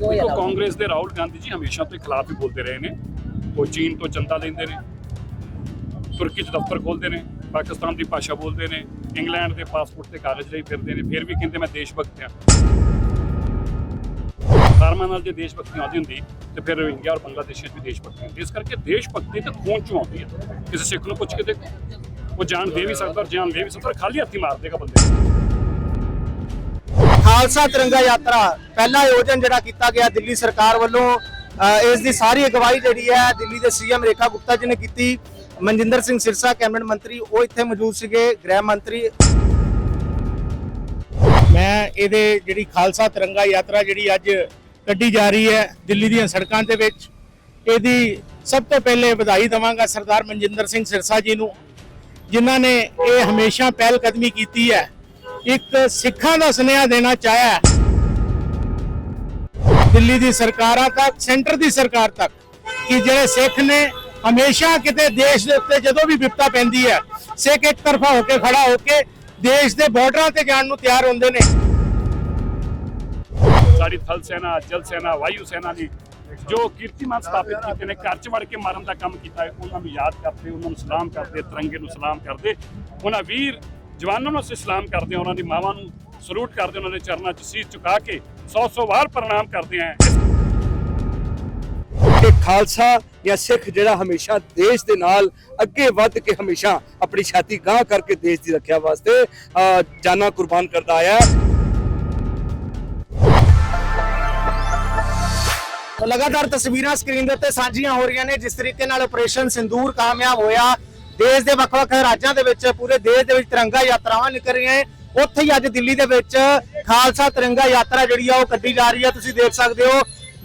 ਦੇਖੋ ਕਾਂਗਰਸ ਦੇ ਰਾਹੁਲ ਗਾਂਧੀ ਜੀ ਹਮੇਸ਼ਾ ਤੋਂ ਖਿਲਾਫ ਹੀ ਬੋਲਦੇ ਰਹੇ ਨੇ। ਉਹ ਚੀਨ ਤੋਂ ਚੰਦਾ ਲੈਂਦੇ ਨੇ। ਤੁਰਕੀ 'ਚ ਦਫ਼ਤਰ ਖੋਲਦੇ ਨੇ। ਪਾਕਿਸਤਾਨ ਦੀ ਭਾਸ਼ਾ ਬੋਲਦੇ ਨੇ। ਇੰਗਲੈਂਡ ਦੇ ਪਾਸਪੋਰਟ ਤੇ ਕਾਗਜ਼ ਲਈ ਫਿਰਦੇ ਨੇ। ਫਿਰ ਵੀ ਕਹਿੰਦੇ ਮੈਂ ਦੇਸ਼ ਭਗਤ ਆ ਧਰਮਾਂ ਨਾਲ ਜੇ ਦੇਸ਼ ਭਗਤੀ ਆਉਂਦੀ ਹੁੰਦੀ ਤੇ ਫਿਰ ਇੰਡੀਆ ਔਰ ਬੰਗਲਾਦੇਸ਼ 'ਚ ਵੀ ਦੇਸ਼ ਭਗਤੀ ਹੁੰਦੀ। ਇਸ ਕਰਕੇ ਦੇਸ਼ ਭਗਤੀ ਤਾਂ ਖੂਨ 'ਚੋਂ ਆਉਂਦੀ ਹੈ ਕਿਸੇ ਸਿੱਖ ਨੂੰ ਪੁੱਛ ਕੇ ਦੇਖੋ। ਉਹ ਜਾਨ ਦੇ ਵੀ ਸਕਦਾ ਔਰ ਜਾਨ ਲੈ ਵੀ ਸਕਦਾ ਖਾਲੀ ਹੱਥੀ ਮਾਰ ਦੇਗਾ ਬੰਦੇ ਨੂੰ। ਖਾਲਸਾ ਤਿਰੰਗਾ ਯਾਤਰਾ, ਪਹਿਲਾ ਆਯੋਜਨ ਜਿਹੜਾ ਕੀਤਾ ਗਿਆ ਦਿੱਲੀ ਸਰਕਾਰ ਵੱਲੋਂ ਇਸ ਦੀ ਸਾਰੀ ਅਗਵਾਈ ਜਿਹੜੀ ਹੈ, ਦਿੱਲੀ ਦੇ ਸੀਐਮ ਰੇਖਾ ਗੁਪਤਾ ਜੀ ਨੇ ਕੀਤੀ, ਮਨਜਿੰਦਰ ਸਿੰਘ ਸਿਰਸਾ, ਕੈਬਨਿਟ ਮੰਤਰੀ, ਉਹ ਇੱਥੇ ਮੌਜੂਦ ਸੀਗੇ, ਗ੍ਰਹਿ ਮੰਤਰੀ। ਮੈਂ ਇਹਦੇ ਜਿਹੜੀ ਖਾਲਸਾ ਤਿਰੰਗਾ ਯਾਤਰਾ ਜਿਹੜੀ ਅੱਜ ਕੱਢੀ ਜਾ ਰਹੀ ਹੈ, ਦਿੱਲੀ ਦੀਆਂ ਸੜਕਾਂ ਦੇ ਵਿੱਚ, ਇਹਦੀ ਸਭ ਤੋਂ ਪਹਿਲੇ ਵਧਾਈ ਦਵਾਂਗਾ ਸਰਦਾਰ ਮਨਜਿੰਦਰ ਸਿੰਘ ਸਿਰਸਾ ਜੀ ਨੂੰ, ਜਿਨ੍ਹਾਂ ਨੇ ਇਹ ਹਮੇਸ਼ਾ ਪਹਿਲ ਕਦਮੀ ਕੀਤੀ ਹੈ। ਇੱਕ ਸਿੱਖਾਂ ਦਾ ਸੁਨੇਹਾ ਦੇਣਾ ਚਾਹਿਆ ਦਿੱਲੀ ਦੀ ਸਰਕਾਰਾਂ ਤੱਕ, ਸੈਂਟਰ ਦੀ ਸਰਕਾਰ ਤੱਕ ਕਿ ਜਿਹੜੇ ਸਿੱਖ ਨੇ ਹਮੇਸ਼ਾ ਕਿਤੇ ਦੇਸ਼ ਦੇ ਉੱਤੇ ਜਦੋਂ ਵੀ ਵਿਪਤਾ ਪੈਂਦੀ ਹੈ, ਸਿੱਖ ਇੱਕ ਤਰਫਾ ਹੋ ਕੇ ਖੜਾ ਹੋ ਕੇ ਦੇਸ਼ ਦੇ ਬਾਰਡਰਾਂ ਤੇ ਜਾਣ ਨੂੰ ਤਿਆਰ ਹੁੰਦੇ ਨੇ। ਸਾਡੀ ਥਲ ਸੈਨਾ, ਜਲ ਸੈਨਾ, ਵਾਯੂ ਸੈਨਾ ਦੀ ਜੋ ਕੀਰਤੀਮਾਨ ਸਥਾਪਿਤ ਕੀਤੇ ਨੇ, ਘਰ ਚ ਵੜ ਕੇ ਮਾਰਨ ਦਾ ਕੰਮ ਕੀਤਾ ਹੈ, ਉਹਨਾਂ ਨੂੰ ਯਾਦ ਕਰਦੇ, ਉਹਨਾਂ ਨੂੰ ਸਲਾਮ ਕਰਦੇ, ਤਿਰੰਗੇ ਨੂੰ ਸਲਾਮ ਕਰਦੇ। ਉਹਨਾਂ ਵੀਰ ਜਵਾਨਾਂ ਨੂੰ ਅਸੀਂ ਸਲਾਮ ਕਰਦੇ ਹਾਂ ਉਹਨਾਂ ਦੀ ਮਾਵਾਂ ਨੂੰ ਸਲੂਟ ਕਰਦੇ ਉਹਨਾਂ ਦੇ ਚਰਨਾਂ 'ਚ ਸੀਸ ਝੁਕਾ ਕੇ 100-100 ਵਾਰ ਪ੍ਰਣਾਮ ਕਰਦੇ ਹਾਂ। ਕਿ ਖਾਲਸਾ ਜਾਂ ਸਿੱਖ ਜਿਹੜਾ ਹਮੇਸ਼ਾ ਦੇਸ਼ ਦੇ ਨਾਲ ਅੱਗੇ ਵੱਧ ਕੇ ਹਮੇਸ਼ਾ ਆਪਣੀ ਛਾਤੀ ਗਾਂਹ ਕਰਕੇ ਦੇਸ਼ ਦੀ ਰੱਖਿਆ ਵਾਸਤੇ ਅਹ, ਜਾਨਾਂ ਕੁਰਬਾਨ ਕਰਦਾ ਆਇਆ। ਲਗਾਤਾਰ ਤਸਵੀਰਾਂ ਸਕਰੀਨ ਦੇ ਉੱਤੇ ਸਾਂਝੀਆਂ ਹੋ ਰਹੀਆਂ ਨੇ ਜਿਸ ਤਰੀਕੇ ਨਾਲ ਆਪਰੇਸ਼ਨ ਸਿੰਦੂਰ ਕਾਮਯਾਬ ਹੋਇਆ। ਦੇਸ਼ ਦੇ ਵੱਖ-ਵੱਖ ਰਾਜਾਂ ਦੇ ਵਿੱਚ ਪੂਰੇ ਦੇਸ਼ ਦੇ ਵਿੱਚ ਤਿਰੰਗਾ ਯਾਤਰਾਵਾਂ ਨਿਕਲ ਰਹੀਆਂ ਨੇ। ਉੱਥੇ ਹੀ ਅੱਜ ਦਿੱਲੀ ਦੇ ਵਿੱਚ ਖਾਲਸਾ ਤਿਰੰਗਾ ਯਾਤਰਾ ਜਿਹੜੀ ਆ ਉਹ ਕੱਢੀ ਜਾ ਰਹੀ ਆ। ਤੁਸੀਂ ਦੇਖ ਸਕਦੇ ਹੋ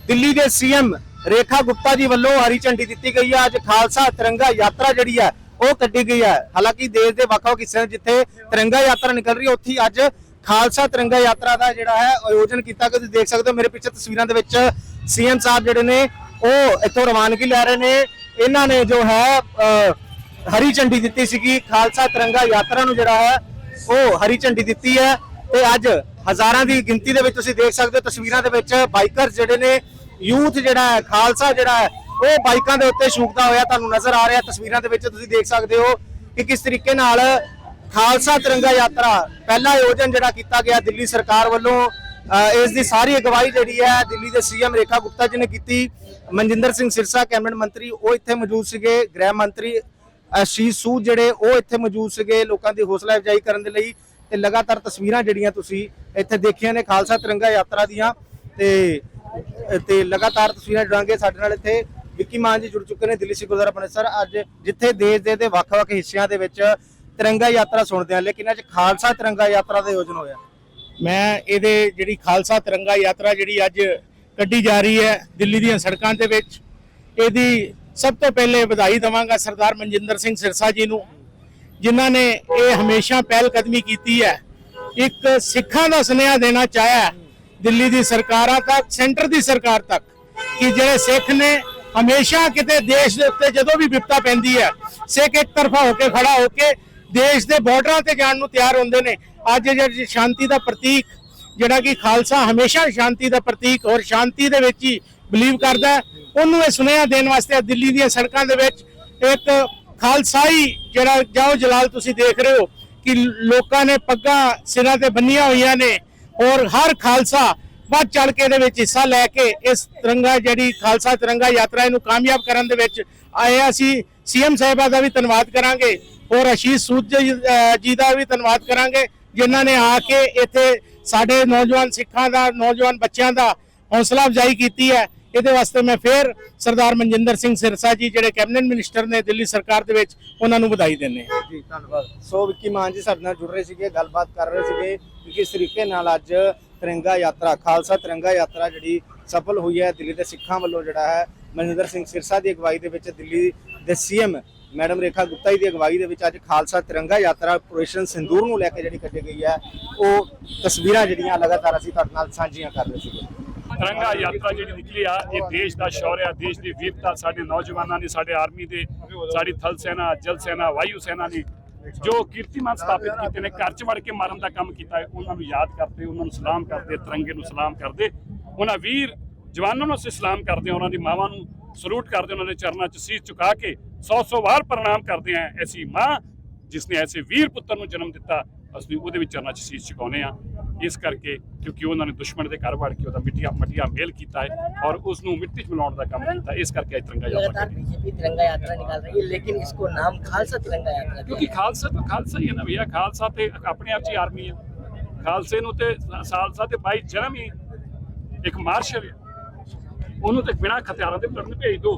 ਦਿੱਲੀ ਦੇ ਸੀਐਮ ਰੇਖਾ ਗੁਪਤਾ ਜੀ ਵੱਲੋਂ ਹਰੀ ਝੰਡੀ ਦਿੱਤੀ ਗਈ ਆ। ਅੱਜ ਖਾਲਸਾ ਤਿਰੰਗਾ ਯਾਤਰਾ ਜਿਹੜੀ ਆ ਉਹ ਕੱਢੀ ਗਈ ਹੈ ਹਾਲਾਂਕਿ ਦੇਸ਼ ਦੇ ਵੱਖ-ਵੱਖ ਹਿੱਸਿਆਂ 'ਚ ਜਿੱਥੇ ਤਿਰੰਗਾ ਯਾਤਰਾ ਨਿਕਲ ਰਹੀ ਹੈ ਉੱਥੇ ਹੀ ਅੱਜ ਖਾਲਸਾ ਤਿਰੰਗਾ ਯਾਤਰਾ ਦਾ ਜਿਹੜਾ ਹੈ ਆਯੋਜਨ ਕੀਤਾ ਗਿਆ। ਤੁਸੀਂ ਦੇਖ ਸਕਦੇ ਹੋ ਮੇਰੇ ਪਿੱਛੇ ਤਸਵੀਰਾਂ ਦੇ ਵਿੱਚ ਸੀਐਮ ਸਾਹਿਬ ਜਿਹੜੇ ਨੇ ਉਹ ਇੱਥੋਂ ਰਵਾਨਗੀ ਲੈ ਰਹੇ ਨੇ। ਇਹਨਾਂ ਨੇ ਜੋ ਹੈ ਅਹ, ਹਰੀ ਝੰਡੀ ਦਿੱਤੀ ਸੀਗੀ। ਖਾਲਸਾ ਤਿਰੰਗਾ ਯਾਤਰਾ ਨੂੰ ਜਿਹੜਾ ਹੈ ਉਹ ਹਰੀ ਝੰਡੀ ਦਿੱਤੀ ਹੈ। ਤੇ ਅੱਜ ਹਜ਼ਾਰਾਂ ਦੀ ਗਿਣਤੀ ਦੇ ਵਿੱਚ ਤੁਸੀਂ ਦੇਖ ਸਕਦੇ ਹੋ ਤਸਵੀਰਾਂ ਦੇ ਵਿੱਚ ਬਾਈਕਰਸ ਜਿਹੜੇ ਨੇ ਯੂਥ ਜਿਹੜਾ ਹੈ ਖਾਲਸਾ ਜਿਹੜਾ ਹੈ ਉਹ ਬਾਈਕਾਂ ਦੇ ਉੱਤੇ ਸ਼ੂਕਦਾ ਹੋਇਆ ਤੁਹਾਨੂੰ ਨਜ਼ਰ ਆ ਰਿਹਾ। ਤਸਵੀਰਾਂ ਦੇ ਵਿੱਚ ਤੁਸੀਂ ਦੇਖ ਸਕਦੇ ਹੋ ਕਿ ਕਿਸ ਤਰੀਕੇ ਨਾਲ ਖਾਲਸਾ ਤਿਰੰਗਾ ਯਾਤਰਾ ਪਹਿਲਾ ਆਯੋਜਨ ਜਿਹੜਾ ਕੀਤਾ ਗਿਆ ਦਿੱਲੀ ਸਰਕਾਰ ਵੱਲੋਂ। ਅ, ਇਸ ਦੀ ਸਾਰੀ ਅਗਵਾਈ ਜਿਹੜੀ ਹੈ ਦਿੱਲੀ ਦੇ ਸੀਐਮ ਰੇਖਾ ਗੁਪਤਾ ਜੀ ਨੇ ਕੀਤੀ। ਮਨਜਿੰਦਰ ਸਿੰਘ ਸਿਰਸਾ ਕੈਬਨਿਟ ਮੰਤਰੀ ਉਹ ਇੱਥੇ ਮੌਜੂਦ ਸੀਗੇ। ਗ੍ਰਹਿ ਮੰਤਰੀ ਅਸ਼ੀਸ਼ ਸੂਦ ਜਿਹੜੇ ਉਹ ਇੱਥੇ ਮੌਜੂਦ ਸੀਗੇ ਲੋਕਾਂ ਦੀ ਹੌਸਲਾ ਅਫਜ਼ਾਈ ਕਰਨ ਦੇ ਲਈ ਤੇ ਲਗਾਤਾਰ ਤਸਵੀਰਾਂ ਜਿਹੜੀਆਂ ਤੁਸੀਂ ਇੱਥੇ ਦੇਖੀਆਂ ਨੇ ਖਾਲਸਾ ਤਿਰੰਗਾ ਯਾਤਰਾ ਦੀਆਂ ਤੇ ਤੇ ਲਗਾਤਾਰ ਤਸਵੀਰਾਂ ਜੁੜਾਂਗੇ ਸਾਡੇ ਨਾਲ ਇੱਥੇ ਵਿੱਕੀ ਮਾਨ ਜੀ ਜੁੜ ਚੁੱਕੇ ਨੇ ਦਿੱਲੀ ਸਿੱਖ ਗੁਰਦੁਆਰਾ ਅੰਮ੍ਰਿਤਸਰ। ਅੱਜ ਜਿੱਥੇ ਦੇਸ਼ ਦੇ ਤੇ ਵੱਖ-ਵੱਖ ਹਿੱਸਿਆਂ ਦੇ ਵਿੱਚ ਤਿਰੰਗਾ ਯਾਤਰਾ ਸੁਣਦੇ ਆ ਲੇਕਿਨ ਅੱਜ ਖਾਲਸਾ ਤਿਰੰਗਾ ਯਾਤਰਾ ਦਾ ਆਯੋਜਨ ਹੋਇਆ। ਮੈਂ ਇਹਦੇ ਜਿਹੜੀ ਖਾਲਸਾ ਤਿਰੰਗਾ ਯਾਤਰਾ ਜਿਹੜੀ ਅੱਜ ਕੱਢੀ ਜਾ ਰਹੀ ਹੈ ਦਿੱਲੀ ਦੀਆਂ ਸੜਕਾਂ ਦੇ ਵਿੱਚ, ਇਹਦੀ ਸਭ ਤੋਂ ਪਹਿਲੇ ਵਧਾਈ ਦਵਾਂਗਾ ਸਰਦਾਰ ਮਨਜਿੰਦਰ ਸਿੰਘ ਸਿਰਸਾ ਜੀ ਨੂੰ, ਜਿਨ੍ਹਾਂ ਨੇ ਇਹ ਹਮੇਸ਼ਾ ਪਹਿਲ ਕਦਮੀ ਕੀਤੀ ਹੈ। ਇੱਕ ਸਿੱਖਾਂ ਦਾ ਸੁਨੇਹਾ ਦੇਣਾ ਚਾਹਿਆ ਦਿੱਲੀ ਦੀ ਸਰਕਾਰਾਂ ਤੱਕ, ਸੈਂਟਰ ਦੀ ਸਰਕਾਰ ਤੱਕ, ਕਿ ਜਿਹੜੇ ਸਿੱਖ ਨੇ ਹਮੇਸ਼ਾ ਕਿਤੇ ਦੇਸ਼ ਦੇ ਉੱਤੇ ਜਦੋਂ ਵੀ ਵਿਪਤਾ ਪੈਂਦੀ ਹੈ, ਸਿੱਖ ਇੱਕ ਤਰਫਾ ਹੋ ਕੇ ਖੜਾ ਹੋ ਕੇ ਦੇਸ਼ ਦੇ ਬਾਰਡਰਾਂ ਤੇ ਜਾਣ ਨੂੰ ਤਿਆਰ ਹੁੰਦੇ ਨੇ। ਅੱਜ ਜਿਹੜੀ ਸ਼ਾਂਤੀ ਦਾ ਪ੍ਰਤੀਕ, ਜਿਹੜਾ ਕਿ ਖਾਲਸਾ ਹਮੇਸ਼ਾ ਸ਼ਾਂਤੀ ਦਾ ਪ੍ਰਤੀਕ ਔਰ ਸ਼ਾਂਤੀ ਦੇ ਵਿੱਚ ਹੀ ਬਲੀਵ ਕਰਦਾ ਹੈ। ਉਹਨੂੰ ਇਹ ਸੁਨੇਹਾ ਦੇਣ ਵਾਸਤੇ ਦਿੱਲੀ ਦੀਆਂ ਸੜਕਾਂ ਦੇ ਵਿੱਚ ਇੱਕ ਖਾਲਸਾਈ ਜਿਹੜਾ ਜਾਓ ਜਲਾਲ ਤੁਸੀਂ ਦੇਖ ਰਹੇ ਹੋ ਕਿ ਲੋਕਾਂ ਨੇ ਪੱਗਾਂ ਸਿਰਾਂ ਤੇ ਬੰਨੀਆਂ ਹੋਈਆਂ ਨੇ ਔਰ ਹਰ ਖਾਲਸਾ ਵੱਧ ਚੜ ਕੇ ਦੇ ਵਿੱਚ ਹਿੱਸਾ ਲੈ ਕੇ ਇਸ ਤਿਰੰਗਾ ਜਿਹੜੀ ਖਾਲਸਾ ਤਿਰੰਗਾ ਯਾਤਰਾ ਇਹਨੂੰ ਕਾਮਯਾਬ ਕਰਨ ਦੇ ਵਿੱਚ ਆਏ ਹਾਂ। ਅਸੀਂ ਸੀਐਮ ਸਾਹਿਬਾ ਦਾ ਵੀ ਧੰਨਵਾਦ ਕਰਾਂਗੇ ਔਰ ਅਸ਼ੀਸ਼ ਸੂਦ ਜੀ ਜੀ ਦਾ ਵੀ ਧੰਨਵਾਦ ਕਰਾਂਗੇ ਜਿਨ੍ਹਾਂ ਨੇ ਆ ਕੇ ਇੱਥੇ ਸਾਡੇ ਨੌਜਵਾਨ ਸਿੱਖਾਂ ਦਾ, ਨੌਜਵਾਨ ਬੱਚਿਆਂ ਦਾ ਹੌਸਲਾ ਅਫਜ਼ਾਈ ਕੀਤੀ ਹੈ ਇਹਦੇ ਵਾਸਤੇ ਮੈਂ ਫੇਰ ਸਰਦਾਰ ਮਨਜਿੰਦਰ ਸਿੰਘ ਸਿਰਸਾ ਜੀ, ਜਿਹੜੇ ਕੈਬਨਿਟ ਮਿਨਿਸਟਰ ਨੇ ਦਿੱਲੀ ਸਰਕਾਰ ਦੇ ਵਿੱਚ, ਉਹਨਾਂ ਨੂੰ ਵਧਾਈ ਦਿੰਦੇ ਹਾਂ। ਜੀ, ਧੰਨਵਾਦ। ਸੋ ਵਿੱਕੀ ਮਾਨ ਜੀ ਸਾਡੇ ਨਾਲ ਜੁੜ ਰਹੇ ਸੀਗੇ, ਗੱਲਬਾਤ ਕਰ ਰਹੇ ਸੀਗੇ ਕਿ ਕਿਸ ਤਰੀਕੇ ਨਾਲ ਅੱਜ ਤਿਰੰਗਾ ਯਾਤਰਾ, ਖਾਲਸਾ ਤਿਰੰਗਾ ਯਾਤਰਾ ਜਿਹੜੀ ਸਫਲ ਹੋਈ ਹੈ ਦਿੱਲੀ ਦੇ ਸਿੱਖਾਂ ਵੱਲੋਂ ਜਿਹੜਾ ਹੈ, ਮਨਜਿੰਦਰ ਸਿੰਘ ਸਿਰਸਾ ਦੀ ਅਗਵਾਈ ਦੇ ਵਿੱਚ ਦਿੱਲੀ ਦੇ ਸੀਐਮ ਮੈਡਮ ਰੇਖਾ ਗੁਪਤਾ ਜੀ ਦੀ ਅਗਵਾਈ ਦੇ ਵਿੱਚ ਅੱਜ ਖਾਲਸਾ ਤਿਰੰਗਾ ਯਾਤਰਾ ਆਪਰੇਸ਼ਨ ਸਿੰਦੂਰ ਨੂੰ ਲੈ ਕੇ ਜਿਹੜੀ ਕੱਢੀ ਗਈ ਹੈ, ਉਹ ਤਸਵੀਰਾਂ ਜਿਹੜੀਆਂ ਲਗਾਤਾਰ ਅਸੀਂ ਤੁਹਾਡੇ ਨਾਲ ਸਾਂਝੀਆਂ ਕਰ ਰਹੇ ਸੀਗੇ। ਤਿਰੰਗਾ ਯਾਤਰਾ ਜਿਹੜੀ ਨਿਕਲੀ ਆ, ਇਹ ਦੇਸ਼ ਦਾ ਸ਼ੌਰਯ ਦੇਸ਼ ਦੀ ਵੀਰਤਾ ਸਾਡੇ ਨੌਜਵਾਨਾਂ ਨੇ ਸਾਡੇ ਆਰਮੀ ਦੇ, ਸਾਡੀ ਥਲ ਸੈਨਾ, ਜਲ ਸੈਨਾ, ਵਾਯੂ ਸੈਨਾ ਨੇ ਜੋ ਕੀਰਤੀਮਾਨ ਸਥਾਪਿਤ ਕੀਤੇ ਨੇ, ਘਰ ਚ ਵੜ ਕੇ ਮਾਰਨ ਦਾ ਕੰਮ ਕੀਤਾ ਹੈ, ਉਹਨਾਂ ਨੂੰ ਯਾਦ ਕਰਦੇ, ਉਹਨਾਂ ਨੂੰ ਸਲਾਮ ਕਰਦੇ, ਤਿਰੰਗੇ ਨੂੰ ਸਲਾਮ ਕਰਦੇ। ਉਹਨਾਂ ਵੀਰ ਜਵਾਨਾਂ ਨੂੰ ਅਸੀਂ ਸਲਾਮ ਕਰਦੇ ਹਾਂ, ਉਹਨਾਂ ਦੀ ਮਾਵਾਂ ਨੂੰ ਸਲੂਟ ਕਰਦੇ ਉਹਨਾਂ ਦੇ ਚਰਨਾਂ 'ਚ ਸੀਸ ਝੁਕਾ ਕੇ ਸੌ ਸੌ ਵਾਰ ਪ੍ਰਣਾਮ ਕਰਦੇ ਹਾਂ। ਐਸੀ ਮਾਂ ਜਿਸ ਨੇ ਐਸੇ ਵੀਰ ਪੁੱਤਰ ਨੂੰ ਜਨਮ ਦਿੱਤਾ, ਅਸੀਂ ਉਹਦੇ ਵਿੱਚ ਚਰਨਾਂ 'ਚ ਸੀਸ ਝੁਕਾਉਂਦੇ ਹਾਂ। ਇਸ ਕਰਕੇ ਕਿਉਂਕਿ ਉਹਨਾਂ ਨੇ ਦੁਸ਼ਮਣ ਦੇ ਘਰ ਵੜ ਕੇ ਉਹਦਾ ਮਿੱਟੀ ਮਟੀਆ ਮੇਲ ਕੀਤਾ ਹੈ ਔਰ ਉਸ ਨੂੰ ਮਿੱਟੀ 'ਚ ਮਿਲਾਉਣ ਦਾ ਕੰਮ ਕੀਤਾ ਇਸ ਕਰਕੇ ਅੱਜ ਤਿਰੰਗਾ ਯਾਤਰਾ ਬੀਜੇਪੀ ਰਹੀ ਹੈ ਲੇਕਿਨ ਇਸ ਕੋ ਨਾਮ ਖਾਲਸਾ ਤਿਰੰਗਾ ਯਾਤਰਾ ਕਿਉਂਕਿ ਖਾਲਸਾ ਤਾਂ ਖਾਲਸਾ ਹੀ ਹੈ ਨਾ ਭਈਆ ਖਾਲਸਾ ਤੇ ਆਪਣੇ ਆਪ 'ਚ ਹੀ ਆਰਮੀ ਹੈ। ਖਾਲਸੇ ਨੂੰ ਤੇ ਸਾਲਸਾ ਤੇ ਬਾਈ ਜਨਮ ਹੀ ਇੱਕ ਮਾਰਸ਼ਲ ਹੈ। ਉਹਨੂੰ ਤੇ ਬਿਨਾਂ ਹਥਿਆਰਾਂ ਦੇ ਲੜਨ ਭੇਜ ਦੋ।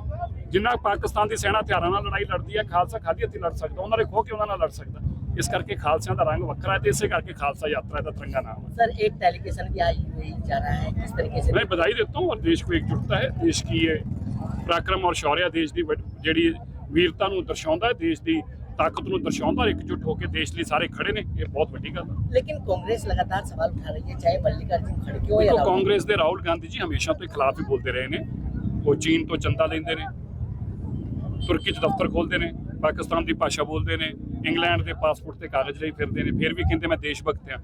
ਜਿੰਨਾ ਪਾਕਿਸਤਾਨ ਦੀ ਸੈਨਾ ਹਥਿਆਰਾਂ ਨਾਲ ਲੜਾਈ ਲੜਦੀ ਹੈ ਖਾਲਸਾ ਖਾਲੀ ਹੱਥੀ ਲੜ ਸਕਦਾ ਉਹਨਾਂ ਦੇ ਖੋ ਕੇ ਉਹਨਾਂ ਨਾਲ ਲੜ ਸਕਦਾ। ਇਸ ਕਰਕੇ ਖਾਲਸਿਆਂ ਦਾ ਰੰਗ ਵੱਖਰਾ ਹੈ ਤੇ ਇਸੇ ਕਰਕੇ ਖਾਲਸਾ ਯਾਤਰਾ ਦਾ ਤਿਰੰਗਾ ਨਾਮ है सर एक डेलीगेशन भी आई हुई जा रहा है किस तरीके से मैं बधाई देता हूँ और देश को एकजुटता है देश की ये पराक्रम और शौर्य देश की ਜਿਹੜੀ ਵੀਰਤਾ ਨੂੰ ਦਰਸਾਉਂਦਾ ਹੈ ਦੇਸ਼ ਦੀ ਤਾਕਤ ਨੂੰ ਦਰਸਾਉਂਦਾ ਹੈ, ਇੱਕਜੁੱਟ ਹੋ ਕੇ ਦੇਸ਼ ਲਈ ਸਾਰੇ ਖੜੇ ਨੇ ਇਹ ਬਹੁਤ ਵੱਡੀ ਗੱਲ ਹੈ। लेकिन कांग्रेस लगातार सवाल उठा रही है चाहे मल्लिकार्जुन खड़गे हो या ਦੇਖੋ राहुल ਕਾਂਗਰਸ ਦੇ ਰਾਹੁਲ ਗਾਂਧੀ ਜੀ ਹਮੇਸ਼ਾ ਤੋਂ ਖਿਲਾਫ ਹੀ ਬੋਲਦੇ ਰਹੇ ਨੇ। ਉਹ ਚੀਨ ਤੋਂ ਚੰਦਾ ਲੈਂਦੇ ਨੇ ਤੁਰਕੀ 'ਚ ਦਫ਼ਤਰ ਖੋਲਦੇ ਨੇ ਪਾਕਿਸਤਾਨ ਦੀ ਭਾਸ਼ਾ ਬੋਲਦੇ ਨੇ ਇੰਗਲੈਂਡ ਦੇ ਪਾਸਪੋਰਟ ਤੇ ਕਾਗਜ਼ ਲਈ ਫਿਰਦੇ ਨੇ ਫਿਰ ਵੀ ਕਹਿੰਦੇ ਮੈਂ ਦੇਸ਼ ਭਗਤ ਆ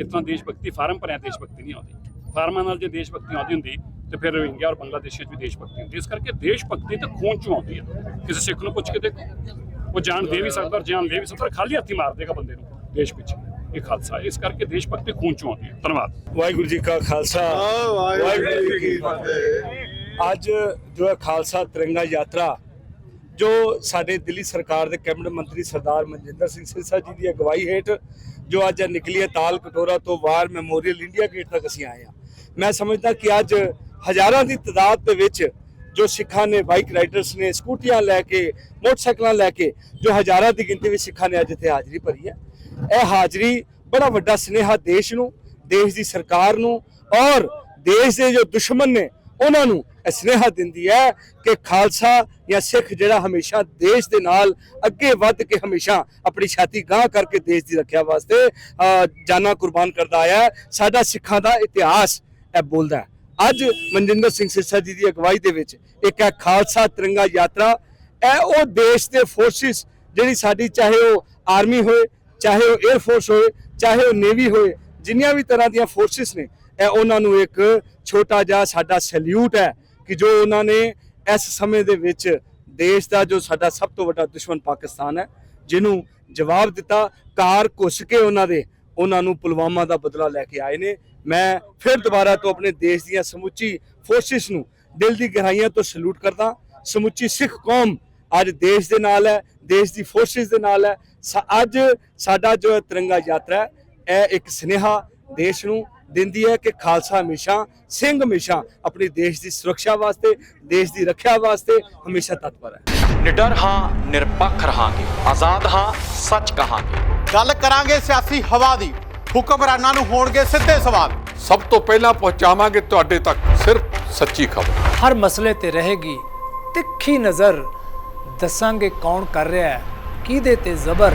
ਇਸ ਤਰ੍ਹਾਂ ਦੇਸ਼ ਭਗਤੀ ਫਾਰਮ ਭਰਿਆ ਦੇਸ਼ ਭਗਤੀ ਨਹੀਂ ਆਉਂਦੀ। ਫਾਰਮਾਂ ਨਾਲ ਜੇ ਦੇਸ਼ ਭਗਤੀ ਆਉਂਦੀ ਹੁੰਦੀ ਤੇ ਫਿਰ ਇੰਡੀਆ ਔਰ ਬੰਗਲਾਦੇਸ਼ 'ਚ ਵੀ ਦੇਸ਼ ਭਗਤੀ ਹੁੰਦੀ। ਇਸ ਕਰਕੇ ਦੇਸ਼ ਭਗਤੀ ਤਾਂ ਖੂਨ 'ਚੋਂ ਆਉਂਦੀ ਹੈ। ਕਿਸੇ ਸਿੱਖ ਨੂੰ ਪੁੱਛ ਕੇ ਦੇਖੋ। ਉਹ ਜਾਨ ਦੇ ਵੀ ਸਕਦਾ ਔਰ ਜਾਨ ਲੈ ਵੀ ਸਕਦਾ ਖਾਲੀ ਹੱਥੀ ਮਾਰ ਦੇਗਾ ਬੰਦੇ ਨੂੰ ਦੇਸ਼ ਵਿੱਚ। ਇਹ ਖਾਲਸਾ। ਇਸ ਕਰਕੇ ਦੇਸ਼ ਭਗਤੀ ਖੂਨ 'ਚੋਂ ਆਉਂਦੀ ਹੈ। ਧੰਨਵਾਦ। ਵਾਹਿਗੁਰੂ ਜੀ ਕਾ ਖਾਲਸਾ। ਵਾਹਿਗੁਰੂ ਜੀ ਕੀ ਫਤਿਹ। ਅੱਜ ਜੋ ਹੈ ਖਾਲਸਾ ਤਿਰੰਗਾ ਯਾਤਰਾ ਜੋ ਸਾਡੇ ਦਿੱਲੀ ਸਰਕਾਰ ਦੇ ਕੈਬਨਿਟ ਮੰਤਰੀ ਸਰਦਾਰ ਮਨਜਿੰਦਰ ਸਿੰਘ ਸਿਰਸਾ ਜੀ ਦੀ ਅਗਵਾਈ ਹੇਠ ਜੋ ਅੱਜ ਨਿਕਲੀ ਹੈ ਤਾਲ ਕਟੋਰਾ ਤੋਂ ਵਾਰ ਮੈਮੋਰੀਅਲ ਇੰਡੀਆ ਗੇਟ ਤੱਕ ਅਸੀਂ ਆਏ ਹਾਂ। ਮੈਂ ਸਮਝਦਾ ਕਿ ਅੱਜ ਹਜ਼ਾਰਾਂ ਦੀ ਤਦਾਦ ਦੇ ਵਿੱਚ ਜੋ ਸਿੱਖਾਂ ਨੇ ਬਾਈਕ ਰਾਈਡਰਸ ਨੇ, ਸਕੂਟੀਆਂ ਲੈ ਕੇ, ਮੋਟਰਸਾਈਕਲਾਂ ਲੈ ਕੇ, ਜੋ ਹਜ਼ਾਰਾਂ ਦੀ ਗਿਣਤੀ ਵਿੱਚ ਸਿੱਖਾਂ ਨੇ ਅੱਜ ਇੱਥੇ ਹਾਜ਼ਰੀ ਭਰੀ ਹੈ। ਇਹ ਹਾਜ਼ਰੀ ਬੜਾ ਵੱਡਾ ਸਨੇਹਾ ਦੇਸ਼ ਨੂੰ, ਦੇਸ਼ ਦੀ ਸਰਕਾਰ ਨੂੰ ਔਰ ਦੇਸ਼ ਦੇ ਜੋ ਦੁਸ਼ਮਣ ਨੇ, ਉਹਨਾਂ ਨੂੰ ਸਨੇਹਾ ਦਿੰਦੀ ਹੈ ਕਿ ਖਾਲਸਾ ਜਾਂ ਸਿੱਖ ਜਿਹੜਾ ਹਮੇਸ਼ਾ ਦੇਸ਼ ਦੇ ਨਾਲ ਅੱਗੇ ਵੱਧ ਕੇ ਹਮੇਸ਼ਾ ਆਪਣੀ ਛਾਤੀ ਗਾਂਹ ਕਰਕੇ ਦੇਸ਼ ਦੀ ਰੱਖਿਆ ਵਾਸਤੇ ਜਾਨਾਂ ਕੁਰਬਾਨ ਕਰਦਾ ਆਇਆ ਹੈ। ਸਾਡਾ ਸਿੱਖਾਂ ਦਾ ਇਤਿਹਾਸ ਇਹ ਬੋਲਦਾ ਹੈ। ਅੱਜ ਮਨਜਿੰਦਰ ਸਿੰਘ ਸਿਰਸਾ ਜੀ ਦੀ ਅਗਵਾਈ ਦੇ ਵਿੱਚ ਇੱਕ ਹੈ ਖਾਲਸਾ ਤਿਰੰਗਾ ਯਾਤਰਾ। ਇਹ ਉਹ ਦੇਸ਼ ਦੇ ਫੋਰਸਿਸ ਜਿਹੜੀ ਸਾਡੀ ਚਾਹੇ ਉਹ ਆਰਮੀ ਹੋਏ, ਚਾਹੇ ਉਹ 에ਅਰ ਫੋਰਸ ਹੋਏ, ਚਾਹੇ ਉਹ ਨੇਵੀ ਹੋਏ, ਜਿੰਨੀਆਂ ਵੀ ਤਰ੍ਹਾਂ ਦੀਆਂ ਫੋਰਸਿਸ ਨੇ, ਇਹ ਉਹਨਾਂ ਨੂੰ ਇੱਕ ਛੋਟਾ ਜਿਹਾ ਸਾਡਾ ਸੈਲੂਟ ਹੈ। ਕਿ ਜੋ ਉਹਨਾਂ ਨੇ ਇਸ ਸਮੇਂ ਦੇ ਵਿੱਚ ਦੇਸ਼ ਦਾ ਜੋ ਸਾਡਾ ਸਭ ਤੋਂ ਵੱਡਾ ਦੁਸ਼ਮਣ ਪਾਕਿਸਤਾਨ ਹੈ, ਜਿਹਨੂੰ ਜਵਾਬ ਦਿੱਤਾ, ਕਾਰ ਘੁੱਸ ਕੇ ਉਹਨਾਂ ਦੇ, ਉਹਨਾਂ ਨੂੰ ਪੁਲਵਾਮਾ ਦਾ ਬਦਲਾ ਲੈ ਕੇ ਆਏ ਨੇ। ਮੈਂ ਫਿਰ ਦੁਬਾਰਾ ਤੋਂ ਆਪਣੇ ਦੇਸ਼ ਦੀਆਂ ਸਮੁੱਚੀ ਫੋਰਸਿਸ ਨੂੰ ਦਿਲ ਦੀ ਗਹਿਰਾਈਆਂ ਤੋਂ ਸਲੂਟ ਕਰਦਾ ਸਮੁੱਚੀ ਸਿੱਖ ਕੌਮ ਅੱਜ ਦੇਸ਼ ਦੇ ਨਾਲ ਹੈ, ਦੇਸ਼ ਦੀ ਫੋਰਸਿਸ ਦੇ ਨਾਲ ਹੈ। ਸਾ- ਅੱਜ ਸਾਡਾ ਜੋ ਹੈ ਤਿਰੰਗਾ ਯਾਤਰਾ ਹੈ, ਇਹ ਇੱਕ ਸਨੇਹਾ ਦੇਸ਼ ਨੂੰ ਦਿੰਦੀ ਹੈ ਕਿ ਖਾਲਸਾ ਹਮੇਸ਼ਾ ਸਿੰਘ ਹਮੇਸ਼ਾ ਆਪਣੀ ਦੇਸ਼ ਦੀ ਸੁਰੱਖਿਆ ਵਾਸਤੇ ਦੇਸ਼ ਦੀ ਰੱਖਿਆ ਵਾਸਤੇ ਹਮੇਸ਼ਾ ਤਤਪਰ ਹੈ। ਨਿਡਰ ਹਾਂ ਨਿਰਪੱਖ ਰਹਾਂਗੇ। ਆਜ਼ਾਦ ਹਾਂ ਸੱਚ ਕਹਾਂਗੇ। ਗੱਲ ਕਰਾਂਗੇ ਸਿਆਸੀ ਹਵਾ ਦੀ। ਹੁਕਮਰਾਨਾਂ ਨੂੰ ਹੋਣਗੇ ਸਿੱਧੇ ਸਵਾਲ। ਸਭ ਤੋਂ ਪਹਿਲਾਂ ਪਹੁੰਚਾਵਾਂਗੇ ਤੁਹਾਡੇ ਤੱਕ ਸਿਰਫ ਸੱਚੀ ਖਬਰ। ਹਰ ਮਸਲੇ ਤੇ ਰਹੇਗੀ ਤਿੱਖੀ ਨਜ਼ਰ। ਦੱਸਾਂਗੇ ਕੌਣ ਕਰ ਰਿਹਾ ਹੈ ਕਿਹਦੇ ਤੇ ਜ਼ਬਰ।